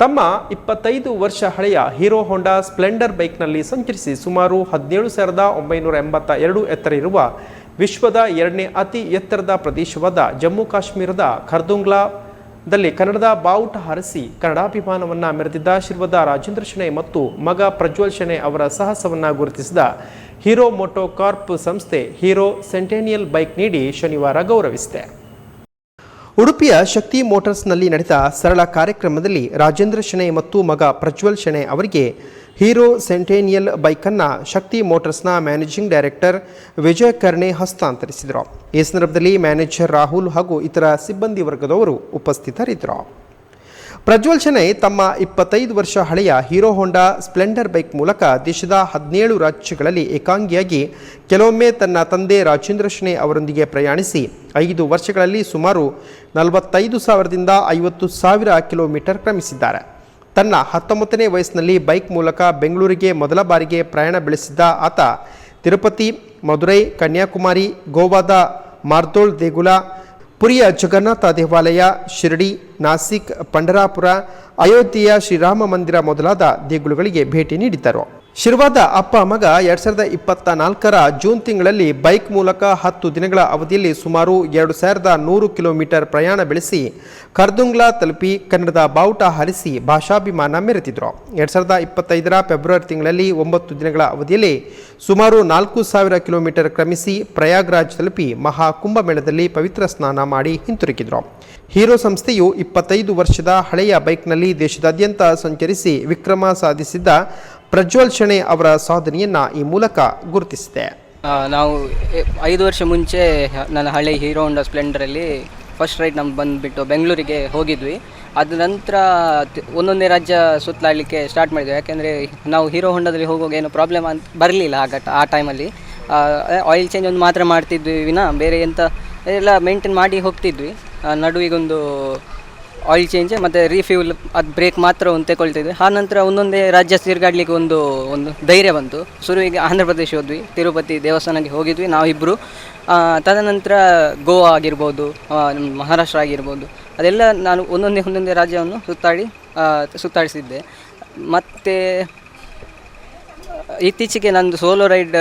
ತಮ್ಮ ಇಪ್ಪತ್ತೈದು ವರ್ಷ ಹಳೆಯ ಹೀರೋ ಹೋಂಡಾ ಸ್ಪ್ಲೆಂಡರ್ ಬೈಕ್ನಲ್ಲಿ ಸಂಚರಿಸಿ ಸುಮಾರು ಹದಿನೇಳು ಸಾವಿರದ ಒಂಬೈನೂರ ಎಂಬತ್ತ ಎರಡು ಎತ್ತರ ಇರುವ ವಿಶ್ವದ ಎರಡನೇ ಅತಿ ಎತ್ತರದ ಪ್ರದೇಶವಾದ ಜಮ್ಮು ಕಾಶ್ಮೀರದ ಖರ್ದುಂಗ್ಲಾದಲ್ಲಿ ಕನ್ನಡದ ಬಾವುಟ ಹಾರಿಸಿ ಕನ್ನಡಾಭಿಮಾನವನ್ನು ಮೆರೆದಿದ್ದ ಶಿರ್ವದ ರಾಜೇಂದ್ರ ಶೆಣೈ ಮತ್ತು ಮಗ ಪ್ರಜ್ವಲ್ ಶೆಣೈ ಅವರ ಸಾಹಸವನ್ನು ಗುರುತಿಸಿದ ಹೀರೋ ಮೋಟೋ ಕಾರ್ಪ್ ಸಂಸ್ಥೆ ಹೀರೋ ಸೆಂಟೇನಿಯಲ್ ಬೈಕ್ ನೀಡಿ ಶನಿವಾರ ಗೌರವಿಸಿದೆ. ಉಡುಪಿಯ ಶಕ್ತಿ ಮೋಟರ್ಸ್ನಲ್ಲಿ ನಡೆದ ಸರಳ ಕಾರ್ಯಕ್ರಮದಲ್ಲಿ ರಾಜೇಂದ್ರ ಶೆಣೆ ಮತ್ತು ಮಗ ಪ್ರಜ್ವಲ್ ಶೆಣೆ ಅವರಿಗೆ ಹೀರೋ ಸೆಂಟೇನಿಯಲ್ ಬೈಕನ್ನು ಶಕ್ತಿ ಮೋಟರ್ಸ್ನ ಮ್ಯಾನೇಜಿಂಗ್ ಡೈರೆಕ್ಟರ್ ವಿಜಯ್ ಕರ್ಣೆ ಹಸ್ತಾಂತರಿಸಿದರು. ಈ ಸಂದರ್ಭದಲ್ಲಿ ಮ್ಯಾನೇಜರ್ ರಾಹುಲ್ ಹಾಗೂ ಇತರ ಸಿಬ್ಬಂದಿ ವರ್ಗದವರು ಉಪಸ್ಥಿತರಿದ್ದರು. ಪ್ರಜ್ವಲ್ ಶೆನೈ ತಮ್ಮ ಇಪ್ಪತ್ತೈದು ವರ್ಷ ಹಳೆಯ ಹೀರೋ ಹೋಂಡಾ ಸ್ಪ್ಲೆಂಡರ್ ಬೈಕ್ ಮೂಲಕ ದೇಶದ ಹದಿನೇಳು ರಾಜ್ಯಗಳಲ್ಲಿ ಏಕಾಂಗಿಯಾಗಿ ಕೆಲವೊಮ್ಮೆ ತನ್ನ ತಂದೆ ರಾಜೇಂದ್ರ ಶೆನೈ ಅವರೊಂದಿಗೆ ಪ್ರಯಾಣಿಸಿ ಐದು ವರ್ಷಗಳಲ್ಲಿ ಸುಮಾರು ನಲವತ್ತೈದು ಸಾವಿರದಿಂದ ಐವತ್ತು ಸಾವಿರ ಕಿಲೋಮೀಟರ್ ಕ್ರಮಿಸಿದ್ದಾರೆ. ತನ್ನ ಹತ್ತೊಂಬತ್ತನೇ ವಯಸ್ಸಿನಲ್ಲಿ ಬೈಕ್ ಮೂಲಕ ಬೆಂಗಳೂರಿಗೆ ಮೊದಲ ಬಾರಿಗೆ ಪ್ರಯಾಣ ಬೆಳೆಸಿದ್ದ ಆತ ತಿರುಪತಿ, ಮಧುರೈ, ಕನ್ಯಾಕುಮಾರಿ, ಗೋವಾದ ಮಾರ್ದೋಳ್ ದೇಗುಲ ಪುರಿಯ ಜಗನ್ನಾಥ ದೇವಾಲಯ ಶಿರಡಿ ನಾಸಿಕ್ ಪಂಡರಾಪುರ ಅಯೋಧ್ಯೆಯ ಶ್ರೀರಾಮ ಮಂದಿರ ಮೊದಲಾದ ದೇಗುಲಗಳಿಗೆ ಭೇಟಿ ನೀಡಿದ್ದರು. ಶಿರ್ವಾದ ಅಪ್ಪ ಮಗ ಎರಡ್ ಸಾವಿರದ ಇಪ್ಪತ್ತ ನಾಲ್ಕರ ಜೂನ್ ತಿಂಗಳಲ್ಲಿ ಬೈಕ್ ಮೂಲಕ ಹತ್ತು ದಿನಗಳ ಅವಧಿಯಲ್ಲಿ ಸುಮಾರು ಎರಡು ಸಾವಿರದ ನೂರು ಕಿಲೋಮೀಟರ್ ಪ್ರಯಾಣ ಬೆಳೆಸಿ ಕರ್ದುಂಗ್ಲಾ ತಲುಪಿ ಕನ್ನಡದ ಬಾವುಟ ಹರಿಸಿ ಭಾಷಾಭಿಮಾನ ಮೆರೆತಿದ್ರು. ಎರಡ್ ಸಾವಿರದ ಇಪ್ಪತ್ತೈದರ ಫೆಬ್ರವರಿ ತಿಂಗಳಲ್ಲಿ ಒಂಬತ್ತು ದಿನಗಳ ಅವಧಿಯಲ್ಲಿ ಸುಮಾರು ನಾಲ್ಕು ಸಾವಿರ ಕಿಲೋಮೀಟರ್ ಕ್ರಮಿಸಿ ಪ್ರಯಾಗ್ರಾಜ್ ತಲುಪಿ ಮಹಾ ಕುಂಭಮೇಳದಲ್ಲಿ ಪವಿತ್ರ ಸ್ನಾನ ಮಾಡಿ ಹಿಂತಿರುಗಿದ್ರು. ಹೀರೋ ಸಂಸ್ಥೆಯು ಇಪ್ಪತ್ತೈದು ವರ್ಷದ ಹಳೆಯ ಬೈಕ್ನಲ್ಲಿ ದೇಶದಾದ್ಯಂತ ಸಂಚರಿಸಿ ವಿಕ್ರಮ ಸಾಧಿಸಿದ್ದ ಪ್ರಜ್ವಲ್ ಶೆಣೆ ಅವರ ಸಾಧನೆಯನ್ನ ಈ ಮೂಲಕ ಗುರುತಿಸಿದೆ. ನಾವು ಐದು ವರ್ಷ ಮುಂಚೆ ನನ್ನ ಹಳೆ ಹೀರೋ ಸ್ಪ್ಲೆಂಡರ್ ಸ್ಪ್ಲೆಂಡರಲ್ಲಿ ಫಸ್ಟ್ ರೈಡ್ ನಮ್ಗೆ ಬಂದುಬಿಟ್ಟು ಬೆಂಗಳೂರಿಗೆ ಹೋಗಿದ್ವಿ. ಅದ ನಂತರ ಒಂದೊಂದೇ ರಾಜ್ಯ ಸುತ್ತಲಾಡಲಿಕ್ಕೆ ಸ್ಟಾರ್ಟ್ ಮಾಡಿದ್ವಿ. ಯಾಕೆಂದರೆ ನಾವು ಹೀರೋ ಹೊಂಡದಲ್ಲಿ ಹೋಗುವಾಗ ಏನು ಪ್ರಾಬ್ಲಮ್ ಅಂತ ಬರಲಿಲ್ಲ ಆಗ, ಆ ಟೈಮಲ್ಲಿ ಆಯಿಲ್ ಚೇಂಜ್ ಒಂದು ಮಾತ್ರ ಮಾಡ್ತಿದ್ವಿ ವಿನ, ಬೇರೆ ಎಂಥ ಎಲ್ಲ ಮೇಂಟೈನ್ ಮಾಡಿ ಹೋಗ್ತಿದ್ವಿ. ನಡುವಿಗೊಂದು ಆಯಿಲ್ ಚೇಂಜ್ ಮತ್ತು ರೀಫ್ಯೂಲ್ ಅದು ಬ್ರೇಕ್ ಮಾತ್ರ ಒಂದು ತಗೊಳ್ತಿದ್ವಿ ಆ ನಂತರ ಒಂದೊಂದೇ ರಾಜ್ಯ ತಿರುಗಾಡ್ಲಿಕ್ಕೆ ಒಂದು ಒಂದು ಧೈರ್ಯ ಬಂತು. ಶುರುವಿಗೆ ಆಂಧ್ರ ಪ್ರದೇಶ ಹೋದ್ವಿ. ತಿರುಪತಿ ದೇವಸ್ಥಾನಕ್ಕೆ ಹೋಗಿದ್ವಿ ನಾವಿಬ್ಬರು ತದನಂತರ ಗೋವಾ ಆಗಿರ್ಬೋದು ಮಹಾರಾಷ್ಟ್ರ ಆಗಿರ್ಬೋದು. ಅದೆಲ್ಲ ನಾನು ಒಂದೊಂದೇ ಒಂದೊಂದೇ ರಾಜ್ಯವನ್ನು ಸುತ್ತಾಡಿ ಸುತ್ತಾಡಿಸಿದ್ದೆ. ಮತ್ತು, ಇತ್ತೀಚೆಗೆ ನಂದು ಸೋಲೋ ರೈಡ್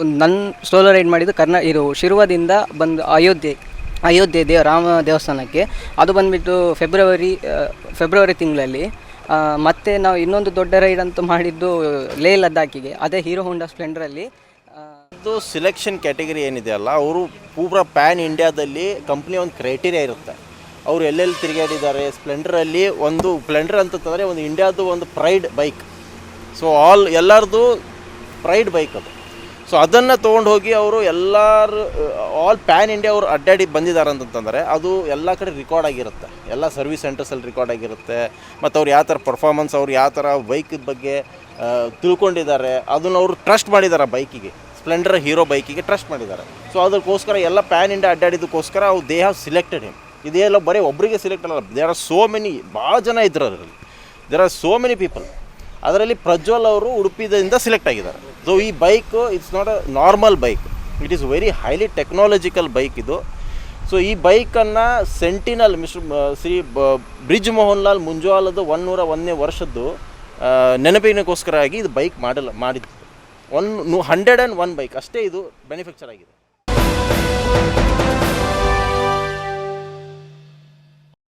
ನನ್ನ ಸೋಲೋ ರೈಡ್ ಮಾಡಿದ್ದು ಕರ್ನಾ, ಇದು ಶಿರ್ವದಿಂದ ಬಂದು ಅಯೋಧ್ಯೆ. ಅಯೋಧ್ಯೆ ದೇವ, ರಾಮ ದೇವಸ್ಥಾನಕ್ಕೆ. ಅದು ಬಂದುಬಿಟ್ಟು ಫೆಬ್ರವರಿ ಫೆಬ್ರವರಿ ತಿಂಗಳಲ್ಲಿ. ಮತ್ತು ನಾವು ಇನ್ನೊಂದು ದೊಡ್ಡ ರೈಡ್ ಅಂತ ಮಾಡಿದ್ದು, ಲೇ ಲದ್ದಾಖಿಗೆ ಅದೇ ಹೀರೋ ಹೋಂಡಾ ಸ್ಪ್ಲೆಂಡರಲ್ಲಿ ಅದು ಸಿಲೆಕ್ಷನ್ ಕ್ಯಾಟಗರಿ ಏನಿದೆ ಅಲ್ಲ, ಅವರು ಪೂರ ಪ್ಯಾನ್ ಇಂಡಿಯಾದಲ್ಲಿ ಕಂಪ್ನಿ ಒಂದು ಕ್ರೈಟೀರಿಯಾ ಇರುತ್ತೆ. ಅವರು ಎಲ್ಲೆಲ್ಲಿ ತಿರುಗಾಡಿದ್ದಾರೆ, ಸ್ಪ್ಲೆಂಡರಲ್ಲಿ ಒಂದು, ಸ್ಪ್ಲೆಂಡರ್ ಅಂತಂದರೆ ಒಂದು ಇಂಡಿಯಾದು ಒಂದು ಪ್ರೈಡ್ ಬೈಕ್ ಸೊ ಆಲ್ ಎಲ್ಲರದು ಪ್ರೈಡ್ ಬೈಕ್ ಅದು. ಸೊ ಅದನ್ನು ತೊಗೊಂಡು ಹೋಗಿ ಅವರು ಎಲ್ಲರೂ ಆಲ್ ಪ್ಯಾನ್ ಇಂಡಿಯಾ ಅವರು ಅಡ್ಡಾಡಿ ಬಂದಿದ್ದಾರೆ ಅಂತಂತಂದರೆ ಅದು ಎಲ್ಲ ಕಡೆ ರೆಕಾರ್ಡ್ ಆಗಿರುತ್ತೆ. ಎಲ್ಲ ಸರ್ವಿಸ್ ಸೆಂಟರ್ಸಲ್ಲಿ ರೆಕಾರ್ಡ್ ಆಗಿರುತ್ತೆ. ಮತ್ತು ಅವ್ರು ಯಾವ ಥರ ಪರ್ಫಾರ್ಮೆನ್ಸ್ ಅವ್ರು ಯಾವ ಥರ ಬೈಕಿದ ಬಗ್ಗೆ ತಿಳ್ಕೊಂಡಿದ್ದಾರೆ, ಅದನ್ನು ಅವರು ಟ್ರಸ್ಟ್ ಮಾಡಿದ್ದಾರೆ ಬೈಕಿಗೆ ಸ್ಪ್ಲೆಂಡರ್ ಹೀರೋ ಬೈಕಿಗೆ ಟ್ರಸ್ಟ್ ಮಾಡಿದ್ದಾರೆ ಸೊ ಅದಕ್ಕೋಸ್ಕರ ಎಲ್ಲ ಪ್ಯಾನ್ ಇಂಡಿಯಾ ಅಡ್ಡಾಡಿದ್ದಕ್ಕೋಸ್ಕರ ಅವ್ರು ದೇ ಹ್ಯಾವ್ ಸಿಲೆಕ್ಟೆಡ್ ಹಿಮ್ ಇದೆಲ್ಲ ಬರೀ ಒಬ್ಬರಿಗೆ ಸಿಲೆಕ್ಟ್ ಅಲ್ಲ ದೇರ್ ಆರ್ ಸೋ ಮೆನಿ ಭಾಳ ಜನ ಇದ್ರು ಅದರಲ್ಲಿ. There are so many people ಅದರಲ್ಲಿ ಪ್ರಜ್ವಲ್ ಅವರು ಉಡುಪಿದಿಂದ ಸಿಲೆಕ್ಟ್ ಆಗಿದ್ದಾರೆ. ಸೊ ಈ bike it's not a normal bike it is very highly technological bike ಇದು. ಸೊ ಈ ಬೈಕನ್ನು ಸೆಂಟಿನಲ್ ಮಿಸ್ಟರ್ ಶ್ರೀ ಬ್ರಿಜ್ ಮೋಹನ್ ಲಾಲ್ ಮುಂಜಾಲದ ಒನ್ನೂರ ಒಂದನೇ ವರ್ಷದ್ದು ನೆನಪಿನಕ್ಕೋಸ್ಕರ ಆಗಿ ಇದು ಬೈಕ್ ಮಾಡಲ್ಲ, ಮಾಡಿದ್ದು. One hundred and one bike ಅಷ್ಟೇ ಇದು ಬೆನಿಫಿಕ್ಚರ್ ಆಗಿದೆ.